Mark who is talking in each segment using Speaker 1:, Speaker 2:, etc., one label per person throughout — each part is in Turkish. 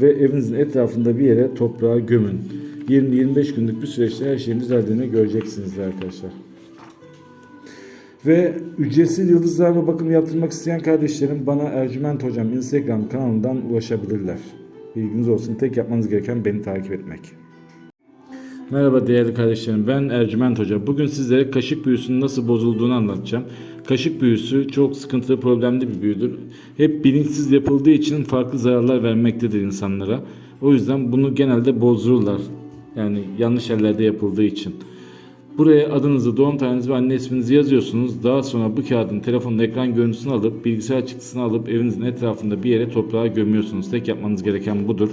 Speaker 1: ve evinizin etrafında bir yere toprağa gömün. 20-25 günlük bir süreçte her şeyin düzeldiğini göreceksiniz arkadaşlar. Ve ücretsiz yıldızlarla bakım yaptırmak isteyen kardeşlerim bana Ercüment Hocam Instagram kanalından ulaşabilirler. Bilginiz olsun. Tek yapmanız gereken beni takip etmek. Merhaba değerli kardeşlerim ben Ercüment Hoca. Bugün sizlere kaşık büyüsünün nasıl bozulduğunu anlatacağım. Kaşık büyüsü çok sıkıntılı problemli bir büyüdür. Hep bilinçsiz yapıldığı için farklı zararlar vermektedir insanlara. O yüzden bunu genelde bozdururlar. Yani yanlış yerlerde yapıldığı için. Buraya adınızı, doğum tarihinizi ve anne isminizi yazıyorsunuz. Daha sonra bu kağıdın telefonun ekran görüntüsünü alıp bilgisayar çıktısını alıp evinizin etrafında bir yere toprağa gömüyorsunuz. Tek yapmanız gereken budur.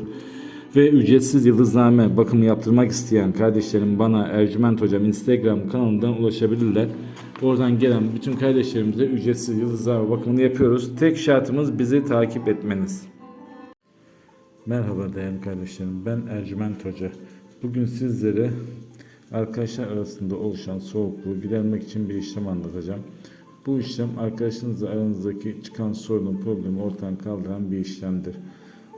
Speaker 1: Ve ücretsiz yıldızname bakımı yaptırmak isteyen kardeşlerim bana Ercüment Hocam Instagram kanalından ulaşabilirler. Oradan gelen bütün kardeşlerimize ücretsiz yıldızname bakımını yapıyoruz. Tek şartımız bizi takip etmeniz. Merhaba değerli kardeşlerim. Ben Ercüment Hoca. Bugün sizlere arkadaşlar arasında oluşan soğukluğu gidermek için bir işlem anlatacağım. Bu işlem arkadaşınızla aranızdaki çıkan sorunun problemi ortadan kaldıran bir işlemdir.